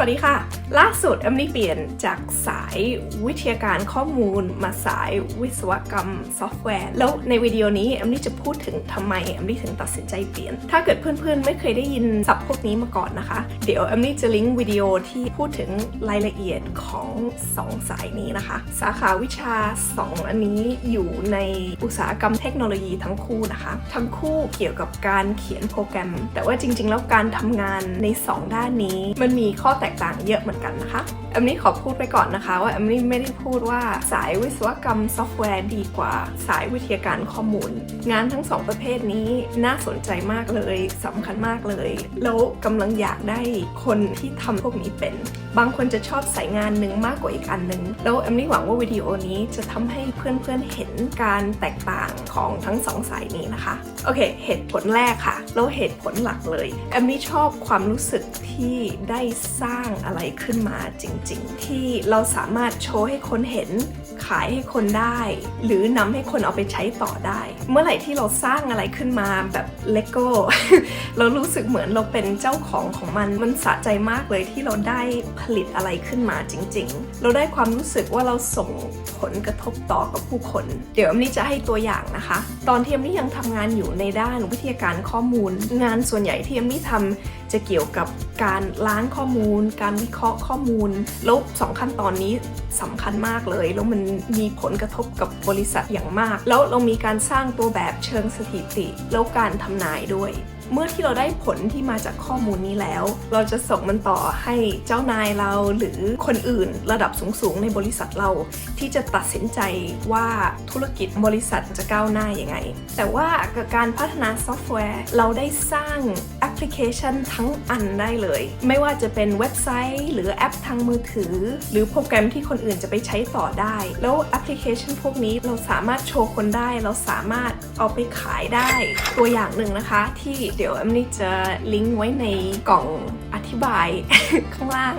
วัสดีค่ะ ล่าสุดแอมลี่เปลี่ยนจากสายวิทยาการข้อมูล มาสายวิศวกรรมซอฟต์แวร์ แล้วในวิดีโอนี้แอมลี่จะพูดถึงทำไมแอมลี่ถึงตัดสินใจเปลี่ยน ถ้าเกิดเพื่อนๆ ไม่เคยได้ยินศัพท์พวกนี้มาก่อนนะคะ เดี๋ยวแอมลี่จะลิงก์วิดีโอที่พูดถึงรายละเอียดของ 2 สายนี้นะคะ สาขาวิชา 2 อันนี้อยู่ในอุตสาหกรรมเทคโนโลยีทั้งคู่นะคะ ทั้งคู่เกี่ยวกับการเขียนโปรแกรม แต่ว่าจริง ๆ แล้วการทำงานใน 2 ด้านนี้มันมีข้อแตกต่างเยอะเหมือนกันนะคะแอมนี่ขอพูดไปก่อนนะคะว่าแอมนี่ไม่ได้พูดว่าสายวิศวกรรมซอฟต์แวร์ดีกว่าสายวิทยาการข้อมูล งานทั้งสองประเภทนี้น่าสนใจมากเลยสำคัญมากเลย แล้วกำลังอยากได้คนที่ทำพวกนี้เป็น บางคนจะชอบสายงานหนึ่งมากกว่าอีกอันหนึ่งแล้วแอมนี่หวังว่าวิดีโอนี้จะทำให้เพื่อนๆเห็นการแตกต่างของทั้งสองสายนี้นะคะโอเค เหตุผลแรกค่ะแล้วเหตุผลหลักเลยแอมนี่ชอบความรู้สึกที่ได้สร้างอะไรขึ้นมาจริงๆ ที่เราสามารถโชว์ให้คนเห็น ขายให้คนได้ หรือนำให้คนเอาไปใช้ต่อได้ เมื่อไหร่ที่เราสร้างอะไรขึ้นมาแบบเลโก้เรารู้สึกเหมือนเราเป็นเจ้าของของมันมันสะใจมากเลยที่เราได้ผลิตอะไรขึ้นมาจริง ๆ เราได้ความรู้สึกว่าเราส่งผลกระทบต่อกับผู้คน เดี๋ยวอันนี้จะให้ตัวอย่างนะคะ ตอนที่อันนี้ยังทำงานอยู่ในด้านวิทยาการข้อมูล งานส่วนใหญ่ที่อันนี้ทำจะเกี่ยวกับการล้างข้อมูล การวิเคราะห์ข้อมูลแล้วสองขั้นตอนนี้สำคัญมากเลยแล้วมันมีผลกระทบกับบริษัทอย่างมาก แล้วเรามีการสร้างตัวแบบเชิงสถิติ แล้วการทำนายด้วย เมื่อที่เราได้ผลที่มาจากข้อมูลนี้แล้ว เราจะส่งมันต่อให้เจ้านายเราหรือคนอื่นระดับสูงๆในบริษัทเรา ที่จะตัดสินใจว่าธุรกิจบริษัทจะก้าวหน้ายังไง แต่ว่ากับการพัฒนาซอฟต์แวร์ เราได้สร้างแอปพลิเคชันทั้งอันได้เลย ไม่ว่าจะเป็นเว็บไซต์ หรือแอปทางมือถือ หรือโปรแกรมที่คนอื่นจะไปใช้ต่อได้ แล้วแอปพลิเคชันพวกนี้เราสามารถโชว์คนได้ เราสามารถเอาไปขายได้ ตัวอย่างหนึ่งนะคะที่เดี๋ยวแอมนี่จะลิงก์ไว้ในกล่องอธิบายข้างล่าง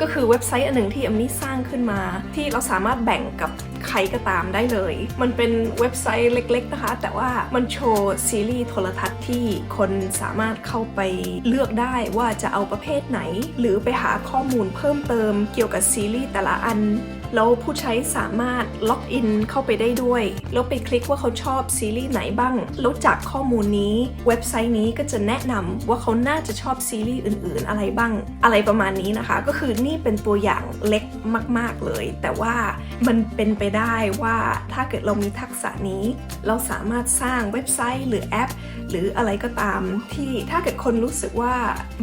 ก็คือเว็บไซต์อันหนึ่งที่แอมนี่สร้างขึ้นมา ที่เราสามารถแบ่งกับใครก็ตามได้เลย มันเป็นเว็บไซต์เล็ก ๆนะคะ แต่ว่ามันโชว์ซีรีส์โทรทัศน์ที่คนสามารถเข้าไปเลือกได้ว่าจะเอาประเภทไหน หรือไปหาข้อมูลเพิ่มเติมเกี่ยวกับซีรีส์แต่ละอัน แล้วผู้ใช้สามารถล็อกอินเข้าไปได้ด้วย แล้วไปคลิกว่าเขาชอบซีรีส์ไหนบ้างแล้วจากข้อมูลนี้เว็บไซต์นี้ก็จะแนะนำว่าเขาน่าจะชอบซีรีส์อื่น ๆ อะไรบ้าง อะไรประมาณนี้นะคะ ก็คือนี่เป็นตัวอย่างเล็กมาก ๆ เลย แต่ว่ามันเป็นไปได้ว่าถ้าเกิดเรามีทักษะนี้ เราสามารถสร้างเว็บไซต์หรือแอป หรืออะไรก็ตามที่ถ้าเกิดคนรู้สึกว่า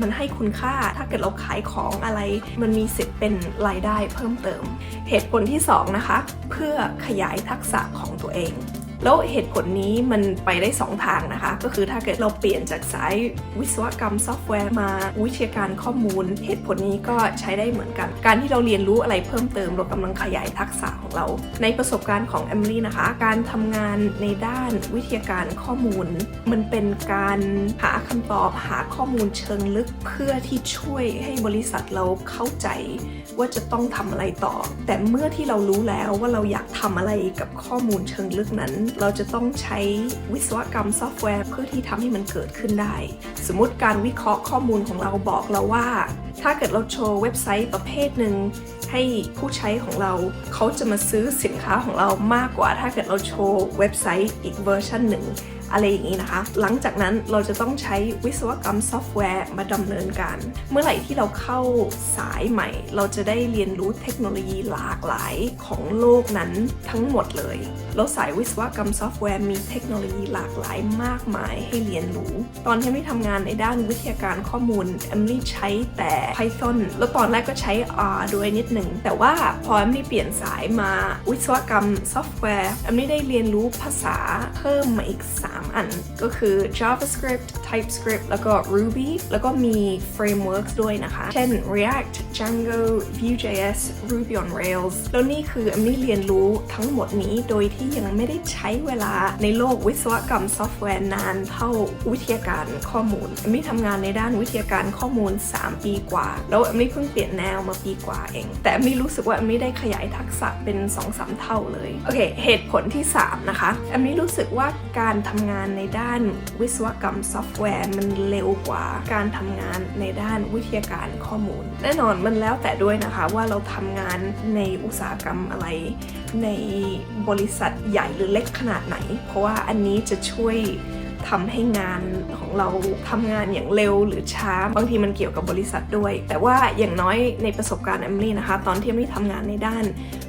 มันให้คุณค่า ถ้าเกิดเราขายของอะไร มันมีสิทธิ์เป็นรายได้เพิ่มเติมเหตุผลที่ 2 นะคะ เพื่อขยายทักษะของตัวเอง แล้วเหตุผลนี้มันไปได้ 2 ทางนะคะ ก็คือถ้าเกิดเราเปลี่ยนจากสายวิศวกรรมซอฟต์แวร์มาวิทยาการข้อมูล เหตุผลนี้ก็ใช้ได้เหมือนกัน การที่เราเรียนรู้อะไรเพิ่มเติมเรากำลังขยายทักษะของเรา ในประสบการณ์ของแอมลี่นะคะ การทำงานในด้านวิทยาการข้อมูล มันเป็นการหาคำตอบหาข้อมูลเชิงลึกเพื่อที่ช่วยให้บริษัทเราเข้าใจ ว่าจะต้องทำอะไรต่อ แต่เมื่อที่เรารู้แล้วว่าเราอยากทำอะไรกับข้อมูลเชิงลึกนั้น เราจะต้องใช้วิศวกรรมซอฟต์แวร์เพื่อที่ทำให้มันเกิดขึ้นได้ สมมติการวิเคราะห์ข้อมูลของเราบอกเราว่า ถ้าเกิดเราโชว์เว็บไซต์ประเภทหนึ่งให้ผู้ใช้ของเราเขาจะมาซื้อสินค้าของเรามากกว่า ถ้าเกิดเราโชว์เว็บไซต์อีกเวอร์ชันหนึ่ง อะไรอย่างนี้นะคะ หลังจากนั้นเราจะต้องใช้วิศวกรรมซอฟต์แวร์มาดำเนินการ เมื่อไหร่ที่เราเข้าสายใหม่ เราจะได้เรียนรู้เทคโนโลยีหลากหลายของโลกนั้นทั้งหมดเลยแล้วสายวิศวกรรมซอฟต์แวร์มีเทคโนโลยีหลากหลายมากมายให้เรียนรู้ ตอนที่ไม่ทำงานในด้านวิทยาการข้อมูลแอมลี่ใช้แต่ Python แล้วตอนแรกก็ใช้ R ด้วยนิดหนึ่ง แต่ว่าพอแอมลี่เปลี่ยนสายมาวิศวกรรมซอฟต์แวร์แอมลี่ได้เรียนรู้ภาษาเพิ่มมาอีก3 อัน ก็คือ JavaScript TypeScript แล้วก็ Ruby แล้วก็มี frameworks ด้วยนะคะ เช่น React Django Vue.js Ruby on Rails แล้วนี่คือแอมลี่เรียนรู้ทั้งหมดนี้โดยที่ยังไม่ได้ใช้เวลาในโลกวิศวกรรมซอฟต์แวร์นานเท่าวิทยาการข้อมูลแอมลี่ทำงานในด้านวิทยาการข้อมูล 3 ปีกว่า แล้วแอมลี่เพิ่งเปลี่ยนแนวมาปีกว่าเอง แต่แอมลี่รู้สึกว่าแอมลี่ได้ขยายทักษะเป็น 2-3 เท่าเลยโอเคเหตุผลที่ 3 นะคะแอมลี่รู้สึกว่าการทำงานในด้านวิศวกรรมซอฟต์แวร์มันเร็วกว่าการทำงานในด้านวิทยาการข้อมูล แน่นอนมันแล้วแต่ด้วยนะคะว่าเราทำงานในอุตสาหกรรมอะไร ในบริษัทใหญ่หรือเล็กขนาดไหน เพราะว่าอันนี้จะช่วย ทำให้งานของเราทำงานอย่างเร็วหรือช้า บางทีมันเกี่ยวกับบริษัทด้วย แต่ว่าอย่างน้อยในประสบการณ์แอมลี่นะคะ ตอนที่แอมลี่ทำงานในด้าน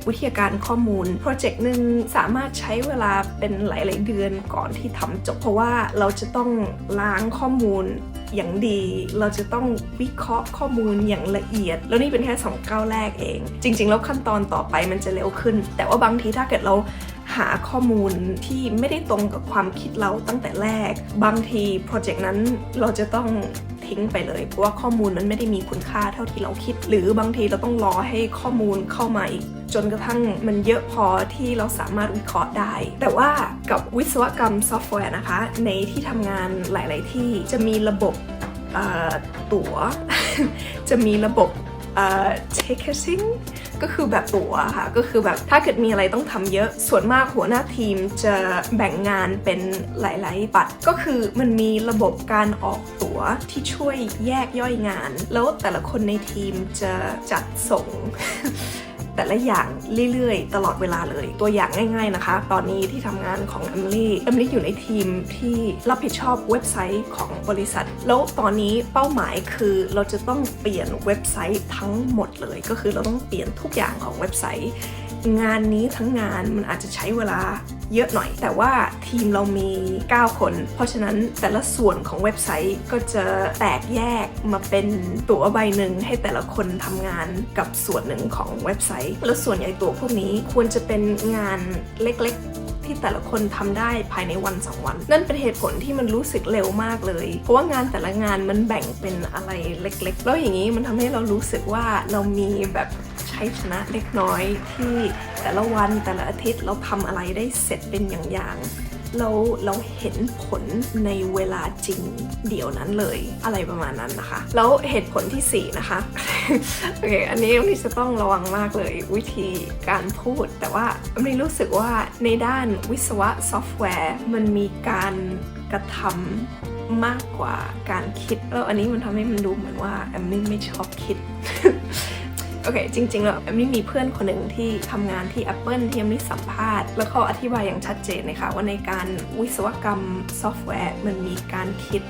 วิทยาการข้อมูลโปรเจกต์หนึ่งสามารถใช้เวลาเป็นหลาย ๆ เดือนก่อนที่ทำจบ เพราะว่าเราจะต้องล้างข้อมูลอย่างดี เราจะต้องวิเคราะห์ข้อมูลอย่างละเอียด แล้วนี่เป็นแค่สองก้าวแรกเอง จริง ๆ แล้วขั้นตอนต่อไปมันจะเร็วขึ้น แต่ว่าบางทีถ้าเกิดเรา หาข้อมูลที่ไม่ได้ตรงกับความคิดเราตั้งแต่แรก บางทีโปรเจกต์นั้นเราจะต้องทิ้งไปเลยเพราะว่าข้อมูลนั้นไม่ได้มีคุณค่าเท่าที่เราคิด หรือบางทีเราต้องรอให้ข้อมูลเข้ามาอีก จนกระทั่งมันเยอะพอที่เราสามารถวิเคราะห์ได้ แต่ว่ากับวิศวกรรมซอฟต์แวร์นะคะ ในที่ทำงานหลาย ๆ ที่จะมีระบบตั๋ว จะมีระบบเอ่อ ticketing ก็คือแบบตัวค่ะ ก็คือแบบถ้าเกิดมีอะไรต้องทำเยอะ ส่วนมากหัวหน้าทีมจะแบ่งงานเป็นหลาย ๆ ปัด ก็คือมันมีระบบการออกตั๋วที่ช่วยแยกย่อยงาน แล้วแต่ละคนในทีมจะจัดส่ง แต่ละอย่างเรื่อยๆ ตลอดเวลาเลย ตัวอย่างง่าย ๆนะคะ ตอนนี้ที่ทำงานของเอมลี่เอมลี่อยู่ในทีมที่รับผิดชอบเว็บไซต์ของบริษัท แล้วตอนนี้เป้าหมายคือเราจะต้องเปลี่ยนเว็บไซต์ทั้งหมดเลย ก็คือเราต้องเปลี่ยนทุกอย่างของเว็บไซต์ งานนี้ทั้งงานมันอาจจะใช้เวลาเยอะหน่อย แต่ว่าทีมเรามี 9 คน เพราะฉะนั้นแต่ละส่วนของเว็บไซต์ก็จะแตกแยกมาเป็นตั๋วใบหนึ่งให้แต่ละคนทำงานกับส่วนหนึ่งของเว็บไซต์ แล้วส่วนใหญ่ตั๋วพวกนี้ควรจะเป็นงานเล็กๆที่แต่ละคนทำได้ภายในวันสองวัน นั่นเป็นเหตุผลที่มันรู้สึกเร็วมากเลย เพราะว่างานแต่ละงานมันแบ่งเป็นอะไรเล็ก ๆ แล้วอย่างนี้มันทำให้เรารู้สึกว่าเรามีแบบ ชัยชนะเล็กน้อยที่แต่ละวันแต่ละอาทิตย์เราทำอะไรได้เสร็จเป็นอย่างๆเราเราเห็นผลในเวลาจริงเดี๋ยวนั้นเลยอะไรประมาณนั้นนะคะ แล้วเหตุผลที่ 4 นะคะโอเคอันนี้อันนี้จะต้องระวังมากเลยวิธีการพูด แต่ว่าอันนี้รู้สึกว่าในด้านวิศวะซอฟต์แวร์ มันมีการกระทำมากกว่าการคิดแล้วอันนี้มันทำให้มันดูเหมือนว่าแอมมี่ไม่ชอบคิด โอเค จริงๆแล้วแอมมี่มีเพื่อนคนหนึ่งที่ทำงานที่ Apple ที่แอมมี่สัมภาษณ์ แล้วเขาอธิบายอย่างชัดเจนเลยค่ะว่าในการวิศวกรรมซอฟต์แวร์มันมีการคิด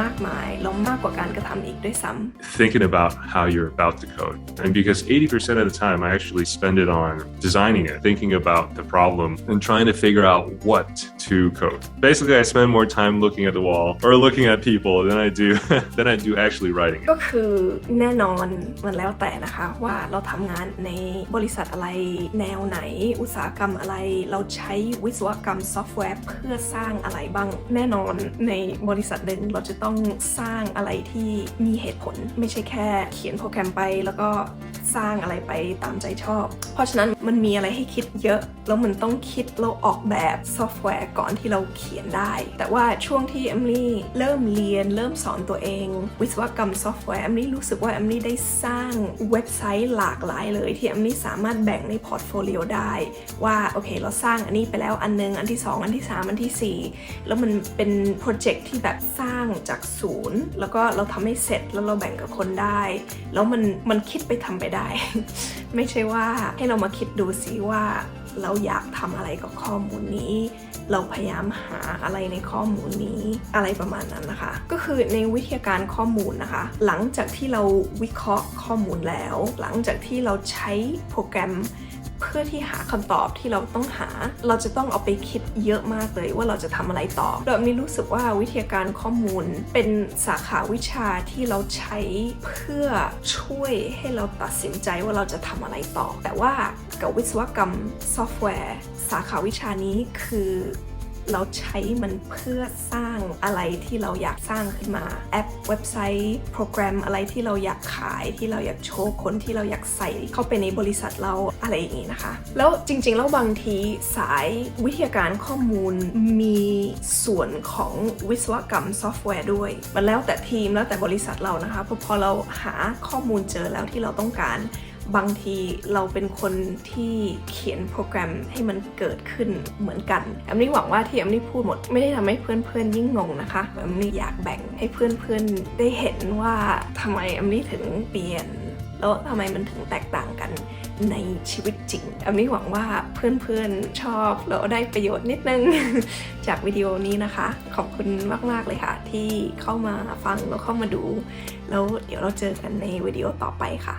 มากมายแล้วมากกว่าการกระทำอีกด้วยซ้ำ thinking about how you're about to code. And because 80% of the time I actually spend it on designing it, thinking about the problem and trying to figure out what to code. Basically, I spend more time looking at the wall or looking at people than I do than I do actually writing it. ก็คือแน่นอนมันแล้วแต่นะคะว่าเราทำงานในบริษัทอะไรแนวไหน อุตสาหกรรมอะไร เราใช้วิศวกรรมซอฟต์แวร์เพื่อสร้างอะไรบ้างแน่นอนในบริษัทหนึ่งเราจะต้องสร้างอะไรที่มีเหตุผล ไม่ใช่แค่เขียนโปรแกรมไป แล้วก็ สร้างอะไรไปตามใจชอบ เพราะฉะนั้นมันมีอะไรให้คิดเยอะ แล้วมันต้องคิดแล้วออกแบบซอฟต์แวร์ก่อนที่เราเขียนได้ แต่ว่าช่วงที่เอมลี่เริ่มเรียนเริ่มสอนตัวเอง วิศวกรรมซอฟต์แวร์เอมลี่รู้สึกว่าเอมลี่ได้สร้างเว็บไซต์หลากหลายเลย ที่เอมลี่สามารถแบ่งในพอร์ตโฟลิโอได้ ว่าโอเค เราสร้างอันนี้ไปแล้วอันนึงอันที่ 2 อันที่ 3 อันทีสี่4 แล้วมันเป็นโปรเจกต์ที่แบบสร้างจากศูนย์แล้วก็เราทำให้เสร็จแล้วเราแบ่งกับคนได้ แล้วมันมันคิดไปทำไปได้ไม่ใช่ว่าให้เรามาคิดดูซิว่าเราอยากทำอะไรกับข้อมูลนี้ เราพยายามหาอะไรในข้อมูลนี้อะไรประมาณนั้นนะคะ ก็คือในวิทยาการข้อมูลนะคะ หลังจากที่เราวิเคราะห์ข้อมูลแล้ว หลังจากที่เราใช้โปรแกรม เพื่อที่หาคำตอบที่เราต้องหา เราจะต้องเอาไปคิดเยอะมากเลยว่าเราจะทำอะไรต่อแบบนี้รู้สึกว่าวิทยาการข้อมูลเป็นสาขาวิชาที่เราใช้เพื่อช่วยให้เราตัดสินใจว่าเราจะทำอะไรต่อ แต่ว่ากับวิศวกรรมซอฟต์แวร์ สาขาวิชานี้คือ เราใช้มันเพื่อสร้างอะไรที่เราอยากสร้างขึ้นมาแอปเว็บไซต์โปรแกรมอะไรที่เราอยากขายที่เราอยากโชว์คนที่เราอยากใส่เข้าไปในบริษัทเราอะไรอย่างนี้นะคะ แล้วจริงๆแล้วบางทีสายวิทยาการข้อมูลมีส่วนของวิศวกรรมซอฟต์แวร์ด้วย มันแล้วแต่ทีมแล้วแต่บริษัทเรานะคะพราะพอเราหาข้อมูลเจอแล้วที่เราต้องการ บางทีเราเป็นคนที่เขียนโปรแกรมให้มันเกิดขึ้นเหมือนกันแอมนี่หวังว่าที่แอมนี่พูดหมดไม่ได้ทำให้เพื่อนๆยิ่งงงนะคะแอมนี่อยากแบ่งให้เพื่อนๆได้เห็นว่าทำไมแอมนี่ถึงเปลี่ยนแล้วทำไมมันถึงแตกต่างกันในชีวิตจริงแอมนี่หวังว่าเพื่อนๆชอบแล้วได้ประโยชน์นิดนึง จากวิดีโอนี้นะคะ ขอบคุณมากๆเลยค่ะ ที่เข้ามาฟังแล้วเข้ามาดู แล้วเดี๋ยวเราเจอกันในวิดีโอต่อไปค่ะ